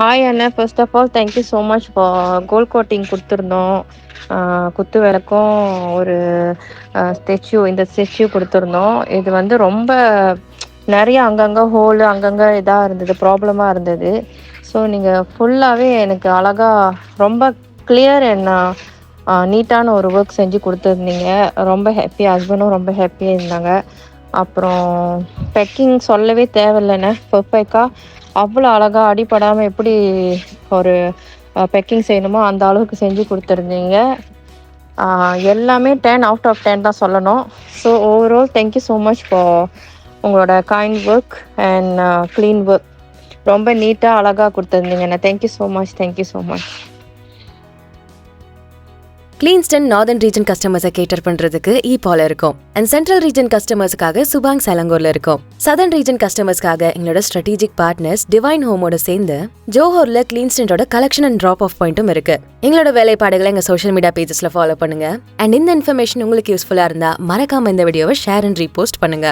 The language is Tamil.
Hi Anna first of all thank you so much for goal coating கொடுத்துருந்தோம். குத்து விளக்கும் ஒரு ஸ்டெச்சு இந்த ஸ்டெச்சு கொடுத்துருந்தோம். இது வந்து ரொம்ப நிறைய அங்கங்கே ஹோலு அங்கங்கே இதாக இருந்தது ப்ராப்ளமாக இருந்தது. ஸோ நீங்கள் ஃபுல்லாகவே எனக்கு அழகாக ரொம்ப கிளியர் என்ன நீட்டான ஒரு ஒர்க் செஞ்சு கொடுத்துருந்தீங்க. ரொம்ப ஹாப்பி ஹஸ்பண்டும் ரொம்ப ஹாப்பியாக இருந்தாங்க. அப்புறம் பெக்கிங் சொல்லவே தேவையில்லைண்ணே பர்ஃபெக்டாக அவ்வளோ அழகாக அடிபடாமல் எப்படி ஒரு பெக்கிங் செய்யணுமோ அந்த அளவுக்கு செஞ்சு கொடுத்துருந்தீங்க. எல்லாமே டென் அவுட் ஆஃப் டென் தான் சொல்லணும். So overall thank you so much for உங்களோட kind work and clean work ரொம்ப நீட்டாக அழகாக கொடுத்துருந்தீங்கண்ணா thank you so much thank you so much Cleanston northern region கஸ்டமர்ஸை cater பண்றதுக்கு e இ பால் இருக்கும். அண்ட் சென்ட்ரல் ரீஜன் கஸ்டமர்ஸ்க்காக சுபாங் சலங்கூர்ல இருக்கும். சதர்ன் ரீஜன் கஸ்டமர்ஸ்க்காக எங்களோட ஸ்ட்ராட்டஜிக் பார்ட்னர்ஸ் டிவைன் ஹோமோட சேர்ந்து ஜோஹோர்ல கிளீன்ஸ்டனோட கலெக்ஷன் அண்ட் ட்ராப் ஆஃப் பாயிண்ட்டும் இருக்கு. எங்களோட வேலைப்பாடுகளை எங்க சோஷியல் மீடியா பேஜஸ்ல ஃபாலோ பண்ணுங்க. அண்ட் இந்த இன்ஃபர்மேஷன் உங்களுக்கு யூஸ்ஃபுல்லா இருந்தா மறக்காம இந்த வீடியோவை ஷேர் அண்ட் ரீபோஸ்ட் பண்ணுங்க.